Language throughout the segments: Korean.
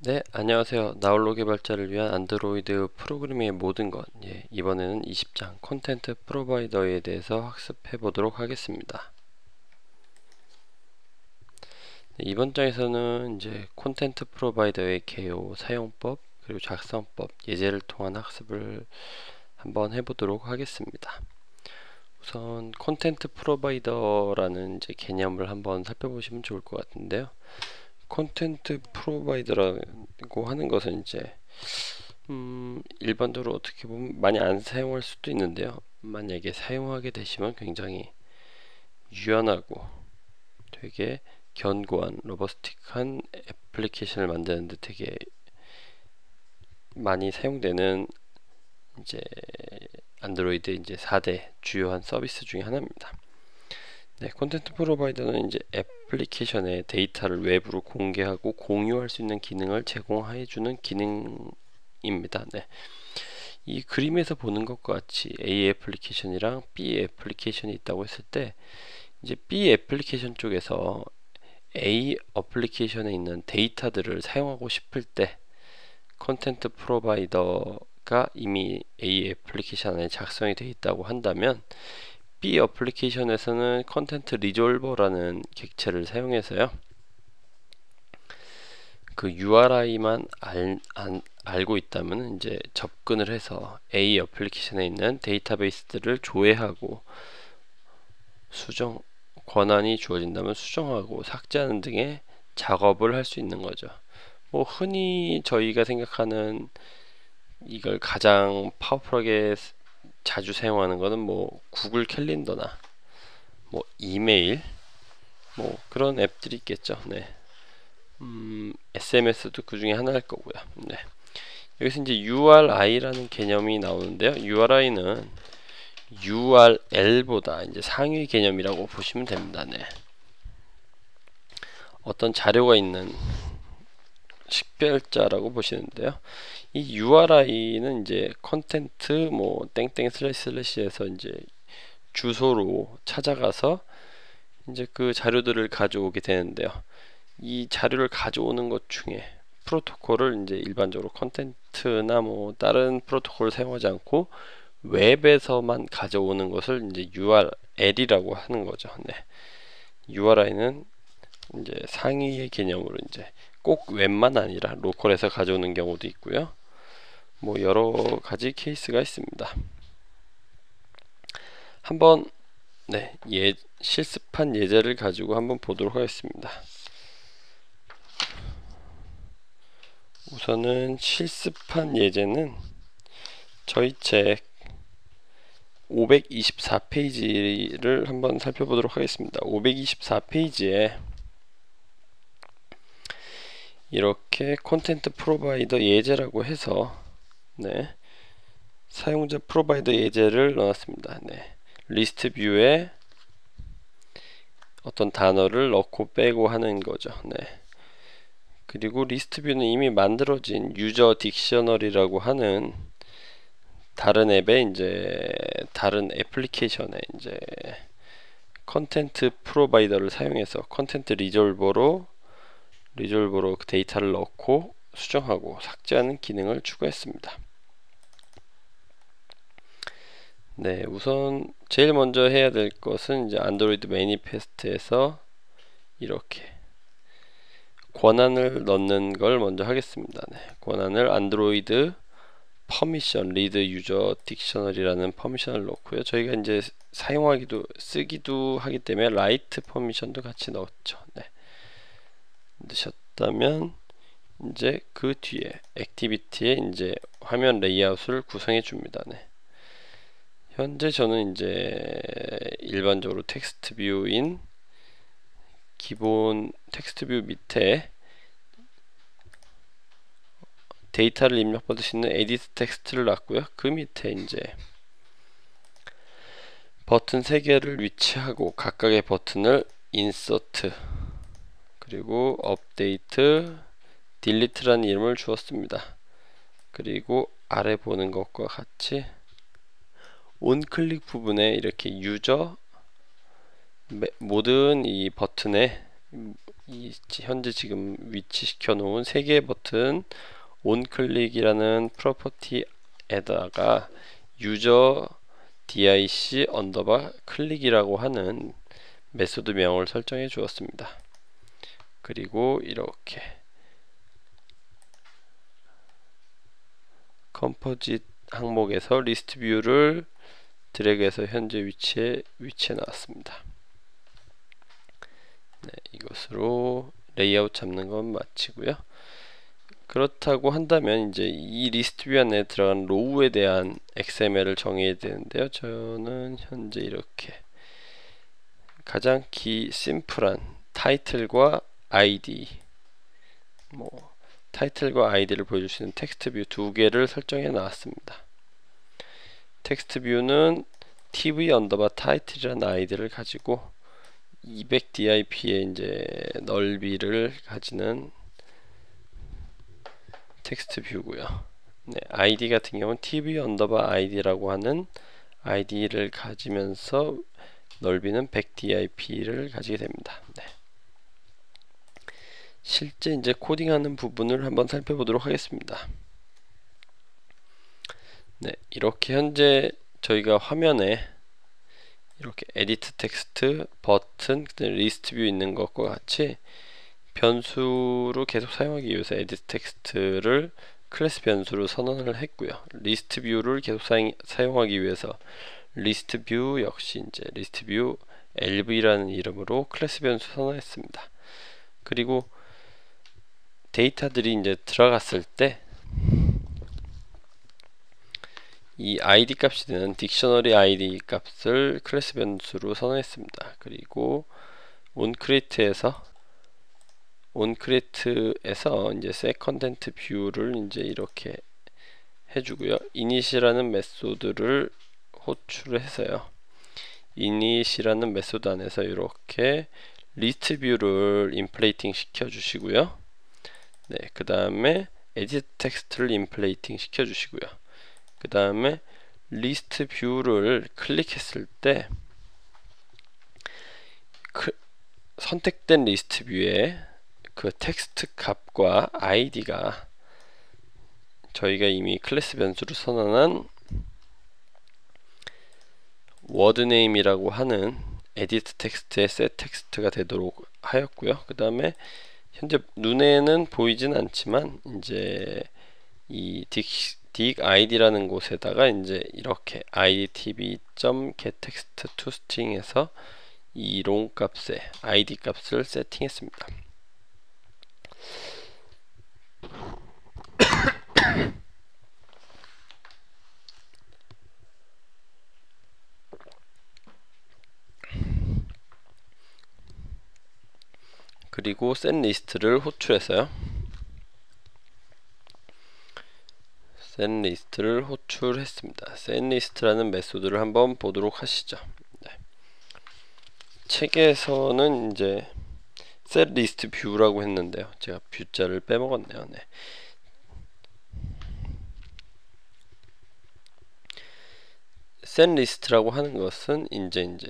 네, 안녕하세요. 나홀로 개발자를 위한 안드로이드 프로그래밍의 모든 것. 예, 이번에는 20장 콘텐트 프로바이더에 대해서 학습해 보도록 하겠습니다. 네, 이번 장에서는 이제 콘텐트 프로바이더의 개요, 사용법, 그리고 작성법, 예제를 통한 학습을 한번 해 보도록 하겠습니다. 우선 콘텐트 프로바이더라는 이제 개념을 한번 살펴보시면 좋을 것 같은데요. 콘텐트 프로바이더라고 하는 것은 이제 음, 일반적으로 어떻게 보면 많이 안 사용할 수도 있는데요. 만약에 사용하게 되시면 굉장히 유연하고 되게 견고한 로버스틱한 애플리케이션을 만드는데 되게 많이 사용되는 이제 안드로이드 이제 4대 주요한 서비스 중에 하나입니다. 네, 콘텐트 프로바이더는 이제 애플리케이션의 데이터를 외부로 공개하고 공유할 수 있는 기능을 제공해 주는 기능입니다. 네. 이 그림에서 보는 것과 같이 A 애플리케이션이랑 B 애플리케이션이 있다고 했을 때 이제 B 애플리케이션 쪽에서 A 어플리케이션에 있는 데이터들을 사용하고 싶을 때 콘텐트 프로바이더가 이미 A 애플리케이션 안에 작성이 되어 있다고 한다면 B 어플리케이션에서는 컨텐트 리졸버라는 객체를 사용해서요. 그 URI만 알, 안, 알고 있다면 이제 접근을 해서 A 어플리케이션에 있는 데이터베이스들을 조회하고 수정 권한이 주어진다면 수정하고 삭제하는 등의 작업을 할 수 있는 거죠. 뭐 흔히 저희가 생각하는 이걸 가장 파워풀하게 자주 사용하는 거는 뭐 구글 캘린더나 뭐 이메일 뭐 그런 앱들이 있겠죠. 네. 음, SMS도 그 중에 하나일 거고요. 네. 여기서 이제 URI라는 개념이 나오는데요. URI는 URL보다 이제 상위 개념이라고 보시면 됩니다. 네. 어떤 자료가 있는 식별자라고 보시는데요. 이 URI는 이제 컨텐트 뭐 땡땡 슬래시 슬래시에서 이제 주소로 찾아가서 이제 그 자료들을 가져오게 되는데요. 이 자료를 가져오는 것 중에 프로토콜을 이제 일반적으로 컨텐트나 뭐 다른 프로토콜을 사용하지 않고 웹에서만 가져오는 것을 이제 URL이라고 하는 거죠. 네. URI는 이제 상위의 개념으로 이제 꼭 웹만 아니라 로컬에서 가져오는 경우도 있고요. 뭐 여러 가지 케이스가 있습니다. 한번 네, 예, 실습한 예제를 가지고 한번 보도록 하겠습니다. 우선은 실습한 예제는 저희 책 524페이지를 한번 살펴보도록 하겠습니다. 524페이지에 이렇게 콘텐트 프로바이더 예제라고 해서 네. 사용자 프로바이더 예제를 넣었습니다. 네. 리스트 뷰에 어떤 단어를 넣고 빼고 하는 거죠. 네. 그리고 리스트 뷰는 이미 만들어진 유저 딕셔너리라고 하는 다른 앱에 이제 다른 애플리케이션에 이제 컨텐트 프로바이더를 사용해서 컨텐트 리졸버로 리졸버로 그 데이터를 넣고 수정하고 삭제하는 기능을 추가했습니다. 네, 우선 제일 먼저 해야 될 것은 이제 안드로이드 매니페스트에서 이렇게 권한을 넣는 걸 먼저 하겠습니다. 네, 권한을 안드로이드 퍼미션 리드 유저 딕셔너리라는 퍼미션을 넣고요. 저희가 이제 사용하기도 쓰기도 하기 때문에 라이트 퍼미션도 같이 넣었죠. 네. 넣으셨다면 이제 그 뒤에 액티비티에 이제 화면 레이아웃을 구성해 줍니다. 네. 현재 저는 이제 일반적으로 텍스트 뷰인 기본 텍스트 뷰 밑에 데이터를 입력받을 수 있는 에디트 텍스트를 놨고요. 그 밑에 이제 버튼 3개를 위치하고 각각의 버튼을 인서트 그리고 업데이트 딜리트라는 이름을 주었습니다. 그리고 아래 보는 것과 같이 온클릭 부분에 이렇게 유저 모든 이 버튼에 이 현재 지금 위치시켜 놓은 세 개의 버튼 온클릭이라는 프로퍼티에다가 유저 dic 언더바 클릭이라고 하는 메소드 명을 설정해 주었습니다. 그리고 이렇게 컴포짓 항목에서 리스트 뷰를 드래그해서 현재 위치에 위치해 놨습니다. 네, 이것으로 레이아웃 잡는 건 마치고요. 그렇다고 한다면 이제 이 리스트 뷰 안에 들어간 로우에 대한 XML을 정해야 되는데요. 저는 현재 이렇게 가장 기 심플한 타이틀과 아이디 뭐 타이틀과 아이디를 보여줄 수 있는 텍스트 뷰 두 개를 설정해 놨습니다. 텍스트 뷰는 tv 언더바 타이틀이라는 아이디를 가지고 200 DIP의 이제 넓이를 가지는 텍스트 뷰고요. 네, 아이디 같은 경우는 tv 언더바 아이디라고 하는 아이디를 가지면서 넓이는 100 DIP를 가지게 됩니다. 네. 실제 이제 코딩하는 부분을 한번 살펴보도록 하겠습니다. 네, 이렇게 현재 저희가 화면에 이렇게 에디트 텍스트, 버튼, 리스트 뷰 있는 것과 같이 변수로 계속 사용하기 위해서 에디트 텍스트를 클래스 변수로 선언을 했고요. 리스트 뷰를 계속 사용, 사용하기 위해서 리스트 뷰 역시 이제 리스트 뷰 lv라는 이름으로 클래스 변수 선언했습니다. 그리고 데이터들이 이제 들어갔을 때 이 id 값이 되는 딕셔너리 id 값을 클래스 변수로 선언했습니다. 그리고 onCreate에서 onCreate에서 이제 setContent 뷰를 이제 이렇게 해주고요. init이라는 메소드를 호출해서요. init이라는 메소드 안에서 이렇게 리스트 뷰를 인플레이팅 시켜 주시고요. 네, 그 다음에 에디트 텍스트를 인플레이팅 시켜 주시고요. 그 다음에 리스트 뷰를 클릭했을 때 그 선택된 리스트 뷰에 그 텍스트 값과 아이디가 저희가 이미 클래스 변수로 선언한 워드네임이라고 하는 에디트 텍스트의 셋 텍스트가 되도록 하였고요. 그 다음에 현재 눈에는 보이진 않지만 이제 이 딕, 딕 id라는 곳에다가 이제 이렇게 idtb.getText toString에서 이 롱 값에 id 값을 세팅했습니다. 그리고 set 리스트를 호출해서요. Set 리스트를 호출했습니다. set 리스트라는 메소드를 한번 보도록 하시죠. 네. 책에서는 이제 list view라고 했는데요. 제가 뷰자를 빼먹었네요. 네. list라고 하는 것은 이제 이제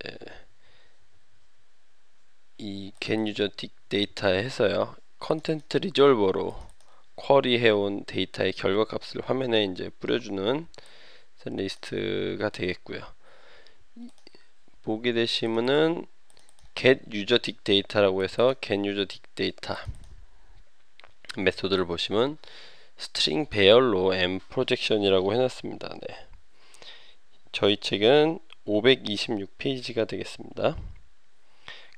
이 get user data에 해서요. 컨텐트 리졸버로 쿼리 해온 데이터의 결과 값을 화면에 이제 뿌려주는 리스트가 되겠고요. 보게 되시면은 get user dig data라고 해서 get user dig data 메소드를 보시면 string 배열로 m projection이라고 해놨습니다. 네. 저희 책은 526페이지가 되겠습니다.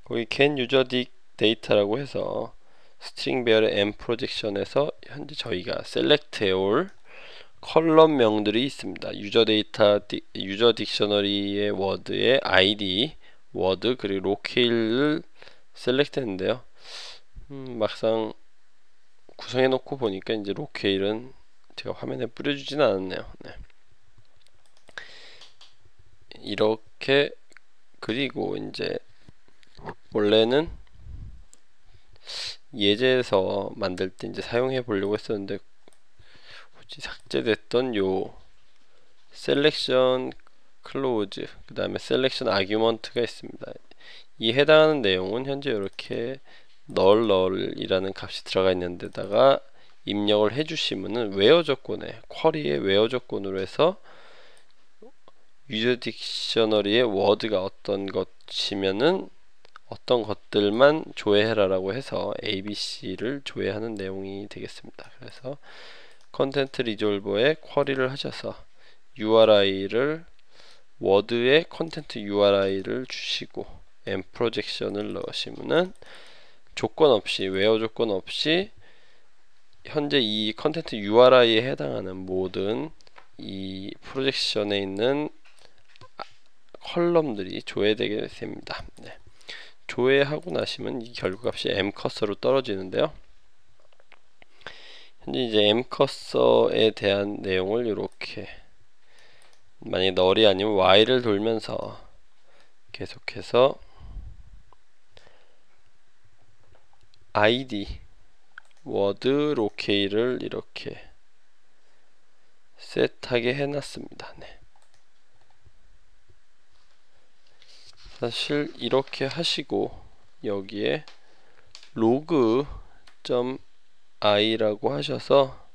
거기 can user dig data라고 해서 스트링 배열의 m 프로젝션에서 현재 저희가 select all 컬럼명들이 있습니다. 유저 데이터 유저 딕셔너리의 워드의 id 워드 그리고 로케일을 셀렉트 했는데요. 음, 막상 구성해 놓고 보니까 이제 로케일은 제가 화면에 뿌려주지는 않았네요. 네. 이렇게 그리고 이제 원래는 예제에서 만들 때 이제 사용해 보려고 했었는데 혹시 삭제됐던 요 셀렉션 클로즈 그 다음에 셀렉션 아규먼트가 있습니다. 이 해당하는 내용은 현재 이렇게 널 널이라는 값이 들어가 있는 데다가 입력을 해주시면은 웨어 조건에 쿼리의 웨어 조건으로 해서 유저 딕셔너리의 워드가 어떤 것이면은 어떤 것들만 조회해라라고 해서 ABC를 조회하는 내용이 되겠습니다. 그래서 컨텐트 리졸버에 쿼리를 하셔서 URI를 워드에 컨텐트 URI를 주시고 M 프로젝션을 넣으시면은 조건 없이 웨어 조건 없이 현재 이 컨텐트 URI에 해당하는 모든 이 프로젝션에 있는 컬럼들이 조회되게 됩니다. 네. 조회하고 나시면 이 결과값이 m 커서로 떨어지는데요. 현재 이제 m 커서에 대한 내용을 이렇게 만약에 널이 아니면 y를 돌면서 계속해서 id 워드 로케이를 이렇게 셋하게 해놨습니다. 네. 사실 이렇게 하시고 여기에 로그 점 i라고 하셔서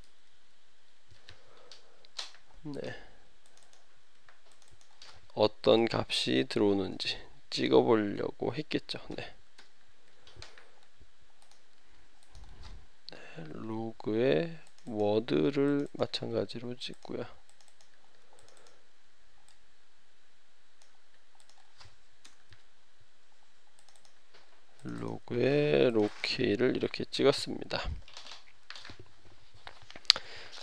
네. 어떤 값이 들어오는지 찍어 보려고 했겠죠. 네. 네. 로그에 워드를 마찬가지로 찍고요. 로그에 로키를 이렇게 찍었습니다.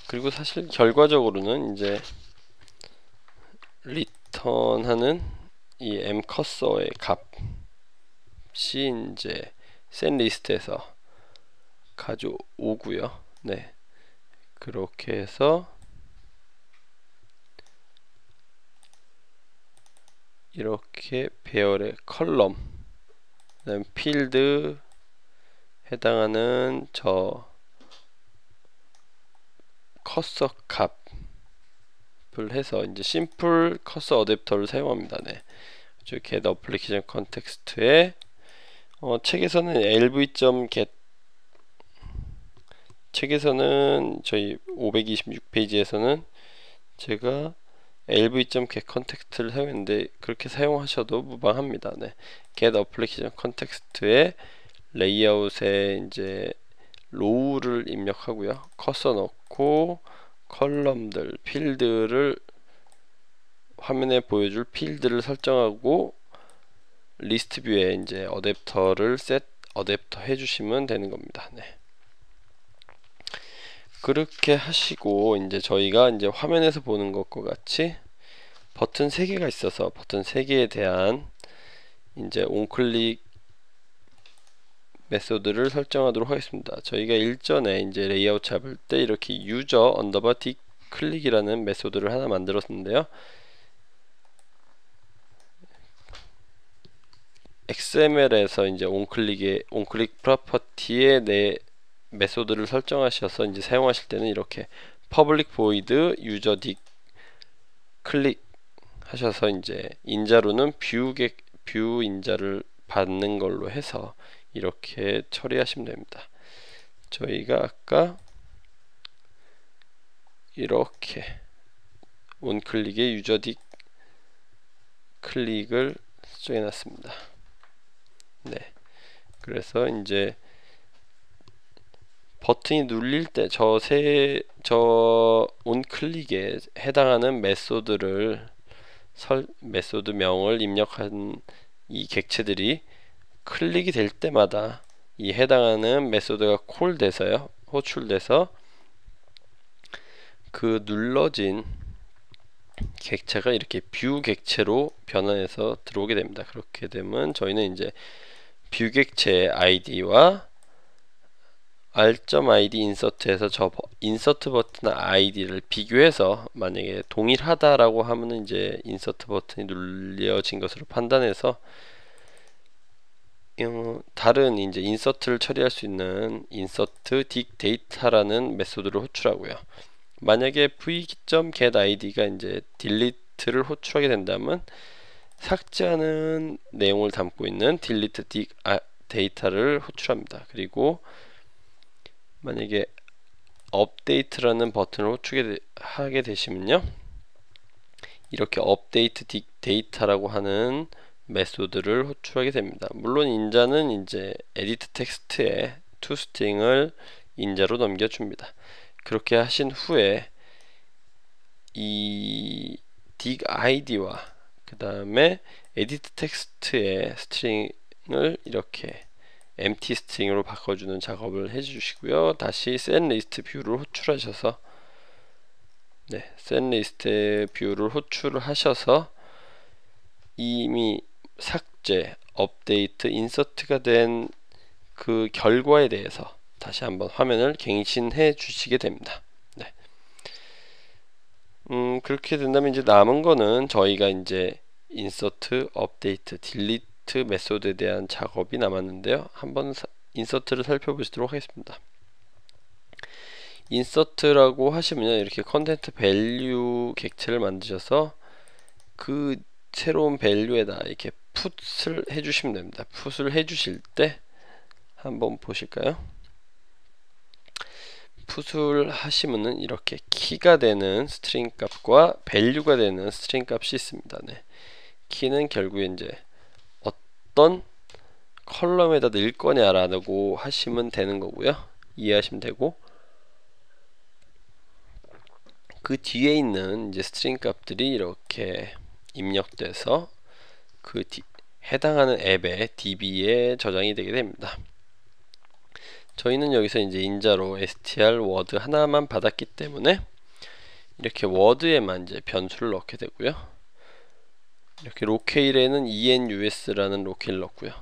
그리고 사실 결과적으로는 이제 리턴하는 이 m 커서의 값이 이제 센 리스트에서 가져오고요. 네. 그렇게 해서 이렇게 배열의 컬럼 그다음 필드 해당하는 저 커서 값을 해서 이제 심플 커서 어댑터를 사용합니다. 네. get application context에 어, 책에서는 lv.get 책에서는 저희 526페이지에서는 제가 lv.get 컨텍스트를 사용했는데 그렇게 사용하셔도 무방합니다. 네. get application context에 레이아웃에 이제 로우를 입력하고요. 커서 넣고 컬럼들, 필드를 화면에 보여줄 필드를 설정하고 리스트 뷰에 이제 어댑터를 셋 어댑터 해주시면 되는 겁니다. 네. 그렇게 하시고 이제 저희가 이제 화면에서 보는 것과 같이 버튼 3개가 있어서 버튼 3개에 대한 이제 온클릭 메소드를 설정하도록 하겠습니다. 저희가 일전에 이제 레이아웃 잡을 때 이렇게 유저 언더바 디 클릭이라는 메소드를 하나 만들었는데요. XML에서 이제 온클릭의 온클릭 프로퍼티에 내 메소드를 설정하셔서 이제 사용하실 때는 이렇게 public void user d 클릭 하셔서 이제 인자로는 뷰, 뷰 인자를 받는 걸로 해서 이렇게 처리하시면 됩니다. 저희가 아까 이렇게 원클릭에 유저 딕 클릭을 수정해 놨습니다. 네. 그래서 이제 버튼이 눌릴 때 저 세 저 온클릭에 해당하는 메소드를 설 메소드 명을 입력한 이 객체들이 클릭이 될 때마다 이 해당하는 메소드가 콜 돼서요 호출돼서 그 눌러진 객체가 이렇게 뷰 객체로 변환해서 들어오게 됩니다. 그렇게 되면 저희는 이제 뷰 객체의 아이디와 r.id 인서트에서 저 인서트 버튼 아이디를 비교해서 만약에 동일하다라고 하면 이제 인서트 버튼이 눌려진 것으로 판단해서 어, 다른 이제 인서트를 처리할 수 있는 인서트 딕 데이터라는 메소드를 호출하고요. 만약에 v.get id가 이제 딜리트를 호출하게 된다면 삭제하는 내용을 담고 있는 딜리트 딕 아, 데이터를 호출합니다. 그리고 만약에 업데이트라는 버튼을 호출하게 되시면요. 이렇게 업데이트 데이터라고 하는 메소드를 호출하게 됩니다. 물론 인자는 이제 에디트 텍스트에 toString을 인자로 넘겨줍니다. 그렇게 하신 후에 이 dig id와 그 다음에 에디트 텍스트의 스트링을 이렇게 empty 스트링으로 바꿔주는 작업을 해주시고요. 다시 setList 뷰를 호출하셔서 네, setList 뷰를 호출하셔서 이미 삭제, 업데이트, 인서트가 된 그 결과에 대해서 다시 한번 화면을 갱신해 주시게 됩니다. 네. 음, 그렇게 된다면 이제 남은 거는 저희가 이제 인서트, 업데이트, 딜리트 메소드에 대한 작업이 남았는데요. 한번 사, 인서트를 살펴보시도록 하겠습니다. 인서트라고 하시면요. 이렇게 컨텐트 밸류 객체를 만드셔서 그 새로운 밸류에다 이렇게 풋을 해주시면 됩니다. 풋을 해주실 때 한번 보실까요? 풋을 하시면은 이렇게 키가 되는 스트링 값과 밸류가 되는 스트링 값이 있습니다. 네. 키는 결국에 이제 어떤 컬럼에다 넣을 거냐라고 하시면 되는 거고요. 이해하시면 되고 그 뒤에 있는 이제 스트링 값들이 이렇게 입력돼서 그 디, 해당하는 앱의 DB에 저장이 되게 됩니다. 저희는 여기서 이제 인자로 str 워드 하나만 받았기 때문에 이렇게 워드에만 이제 변수를 넣게 되고요. 이렇게 로케일에는 enus라는 로케일 넣고요.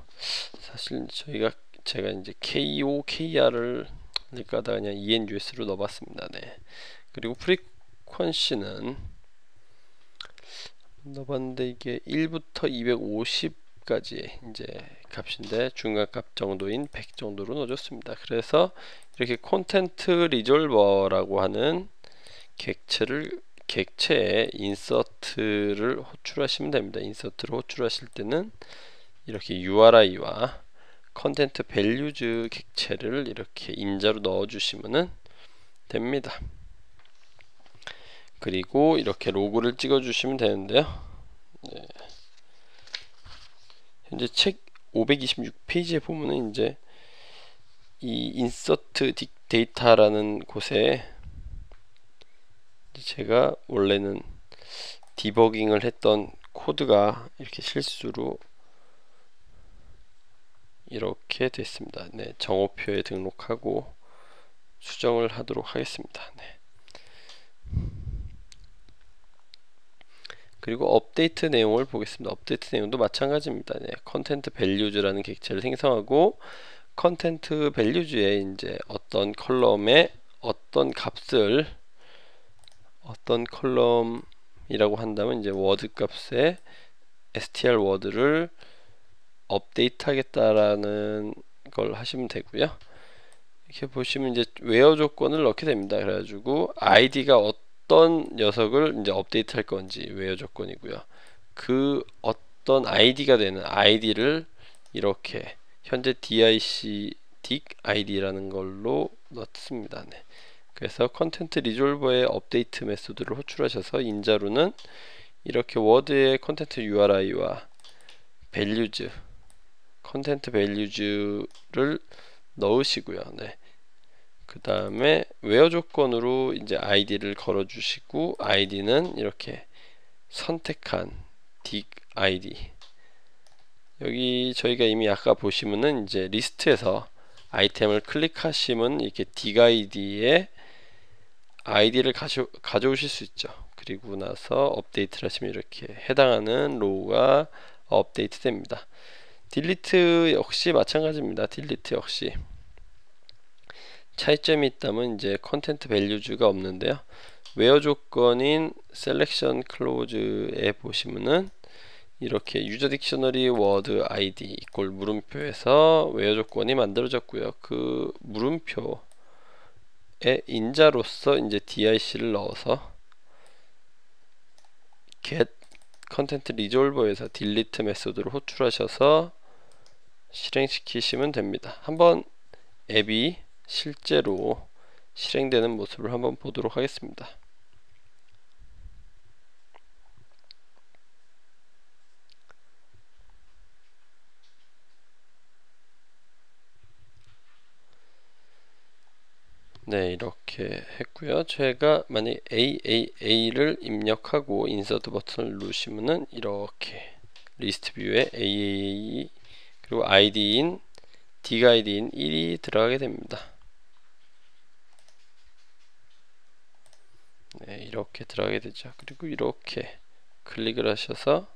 사실 저희가 제가 이제 ko kr을 넣을까다 그냥 enus로 넣어봤습니다. 네. 그리고 프리퀀시는 넣어봤는데 이게 1부터 250까지 이제 값인데 중간값 정도인 100 정도로 넣어줬습니다. 그래서 이렇게 콘텐트 리졸버라고 하는 객체를 객체에 인서트를 호출하시면 됩니다. 인서트를 호출하실 때는 이렇게 URI와 컨텐트 밸류즈 객체를 이렇게 인자로 넣어주시면 됩니다. 그리고 이렇게 로그를 찍어주시면 되는데요. 네. 현재 책 526페이지에 보면은 이제 이 인서트 데이터라는 곳에 제가 원래는 디버깅을 했던 코드가 이렇게 실수로 이렇게 됐습니다. 네, 정오표에 등록하고 수정을 하도록 하겠습니다. 네. 그리고 업데이트 내용을 보겠습니다. 업데이트 내용도 마찬가지입니다. 네, 컨텐트 밸류즈라는 객체를 생성하고 컨텐트 밸류즈에 이제 어떤 컬럼에 어떤 값을 어떤 컬럼이라고 한다면 이제 워드 값에 str 워드를 업데이트 하겠다라는 걸 하시면 되고요. 이렇게 보시면 이제 웨어 조건을 넣게 됩니다. 그래가지고 id가 어떤 녀석을 이제 업데이트 할 건지 웨어 조건이고요. 그 어떤 아이디가 되는 아이디를 이렇게 현재 dic dig id라는 걸로 넣습니다. 네. 그래서 컨텐트 리졸버의 업데이트 메소드를 호출하셔서 인자로는 이렇게 워드의 컨텐트 URI와 values 컨텐트 values를 넣으시고요. 네. 그 다음에 웨어 조건으로 이제 아이디를 걸어 주시고 아이디는 이렇게 선택한 dig id 여기 저희가 이미 아까 보시면은 이제 리스트에서 아이템을 클릭하시면 이렇게 dig id에 아이디를 가져, 가져오실 수 있죠 그리고 나서 업데이트를 하시면 이렇게 해당하는 로우가 업데이트 됩니다 딜리트 역시 마찬가지입니다 딜리트 역시 차이점이 있다면 이제 컨텐트 밸류즈가 없는데요. 웨어 조건인 셀렉션 클로즈에 보시면은 이렇게 유저 딕셔너리 워드 아이디 이꼴 물음표에서 웨어 조건이 만들어졌고요. 그 물음표 에 인자로서 이제 DIC를 넣어서 get 컨텐트 리졸버에서 딜리트 메소드를 호출하셔서 실행시키시면 됩니다. 한번 앱이 실제로 실행되는 모습을 한번 보도록 하겠습니다. 네 이렇게 했고요. 제가 만약 AAA를 입력하고 인서트 버튼을 누르시면은 이렇게 리스트 뷰에 AAA 그리고 ID인 D가 ID인 1이 들어가게 됩니다. 네 이렇게 들어가게 되죠. 그리고 이렇게 클릭을 하셔서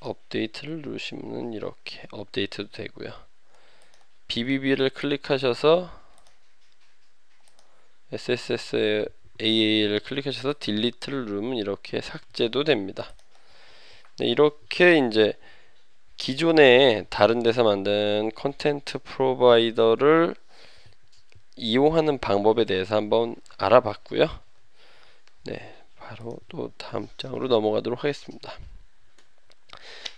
업데이트를 누르시면 이렇게 업데이트도 되고요 BBB를 클릭하셔서 SSS AA를 클릭하셔서 딜리트를 누르면 이렇게 삭제도 됩니다. 네, 이렇게 이제 기존에 다른 데서 만든 컨텐트 프로바이더를 이용하는 방법에 대해서 한번 알아봤고요. 네, 바로 또 다음 장으로 넘어가도록 하겠습니다.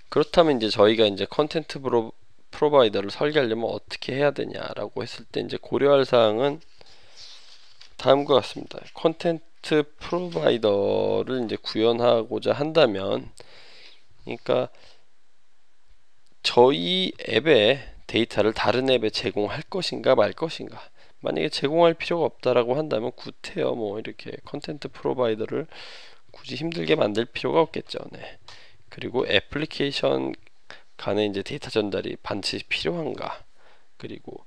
그렇다면 이제 저희가 이제 컨텐트 프로 프로바이더를 설계하려면 어떻게 해야 되냐라고 했을 때 이제 고려할 사항은 다음과 같습니다. 콘텐트 프로바이더를 이제 구현하고자 한다면 그러니까 저희 앱에 데이터를 다른 앱에 제공할 것인가 말 것인가 만약에 제공할 필요가 없다라고 한다면 구태여 뭐 이렇게 컨텐트 프로바이더를 굳이 힘들게 만들 필요가 없겠죠. 네. 그리고 애플리케이션 간에 이제 데이터 전달이 반드시 필요한가 그리고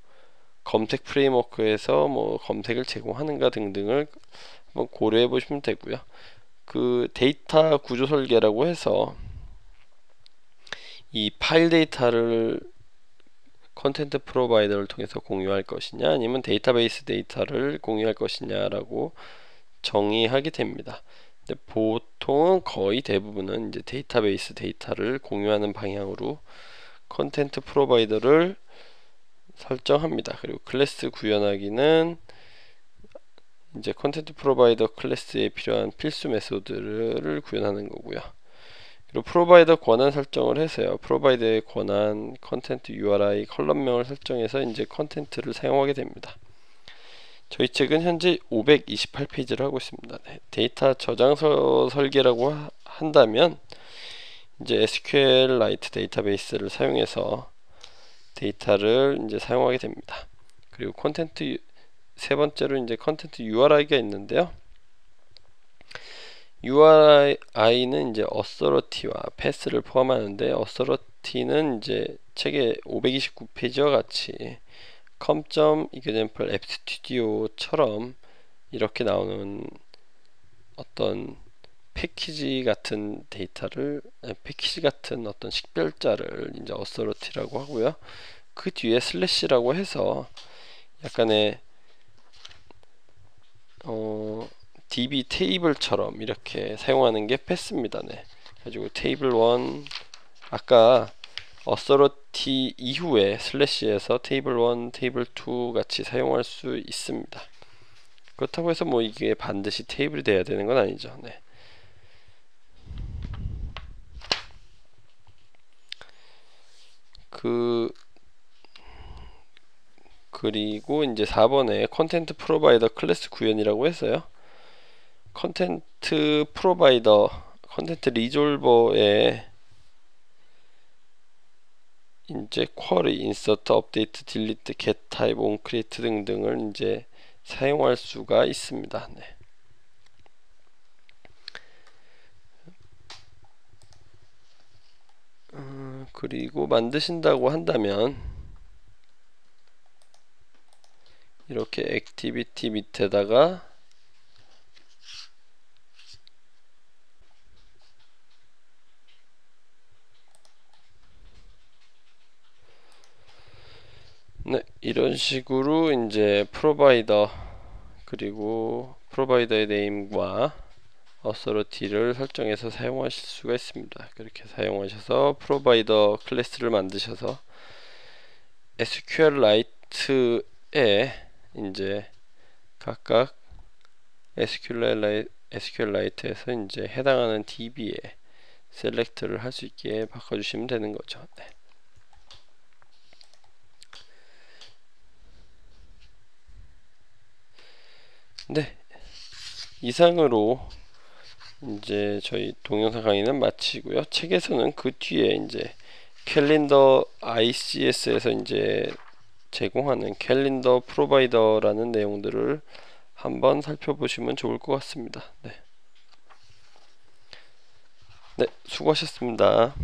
검색 프레임워크에서 뭐 검색을 제공하는가 등등을 한번 고려해 보시면 되고요. 그 데이터 구조 설계라고 해서 이 파일 데이터를 컨텐트 프로바이더를 통해서 공유할 것이냐 아니면 데이터베이스 데이터를 공유할 것이냐라고 정의하게 됩니다. 보통은 거의 대부분은 이제 데이터베이스 데이터를 공유하는 방향으로 컨텐트 프로바이더를 설정합니다. 그리고 클래스 구현하기는 이제 컨텐트 프로바이더 클래스에 필요한 필수 메소드를 구현하는 거고요. 그리고 프로바이더 권한 설정을 해서요. 프로바이더의 권한 컨텐트 URI 컬럼명을 설정해서 이제 컨텐트를 사용하게 됩니다. 저희 책은 현재 528페이지를 하고 있습니다. 네, 데이터 저장소 설계라고 하, 한다면 이제 SQLite 데이터베이스를 사용해서 데이터를 이제 사용하게 됩니다. 그리고 콘텐트 세 번째로 이제 컨텐트 URI가 있는데요. URI는 이제 어서러티와 패스를 포함하는데 어서러티는 이제 책의 529페이지와 같이 com.example 앱 스튜디오처럼 이렇게 나오는 어떤 패키지 같은 데이터를 패키지 같은 어떤 식별자를 이제 어서러티라고 하고요. 그 뒤에 슬래시라고 해서 약간의 어, DB 테이블처럼 이렇게 사용하는 게 패스입니다. 네. 가지고 테이블 1 아까 어서러티 이후에 슬래시에서 테이블 1, 테이블 2 같이 사용할 수 있습니다. 그렇다고 해서 뭐 이게 반드시 테이블이 돼야 되는 건 아니죠. 네. 그 그리고 이제 4번에 컨텐트 프로바이더 클래스 구현이라고 했어요. 컨텐트 프로바이더 컨텐트 리졸버에 이제 쿼리, 인서트, 업데이트, 딜리트, 겟 타입, 온 크리에이트 등등을 이제 사용할 수가 있습니다. 네. 음, 그리고 만드신다고 한다면 이렇게 액티비티 밑에다가 네, 이런 식으로 이제 프로바이더 그리고 프로바이더의 네임과 어서러티를 설정해서 사용하실 수가 있습니다. 그렇게 사용하셔서 프로바이더 클래스를 만드셔서 SQLite에 이제 각각 SQLite, SQLite에서 이제 해당하는 DB에 셀렉트를 할 수 있게 바꿔주시면 되는 거죠. 네. 네. 이상으로 이제 저희 동영상 강의는 마치고요. 책에서는 그 뒤에 이제 캘린더 ICS에서 이제 제공하는 캘린더 프로바이더라는 내용들을 한번 살펴보시면 좋을 것 같습니다. 네. 네, 수고하셨습니다.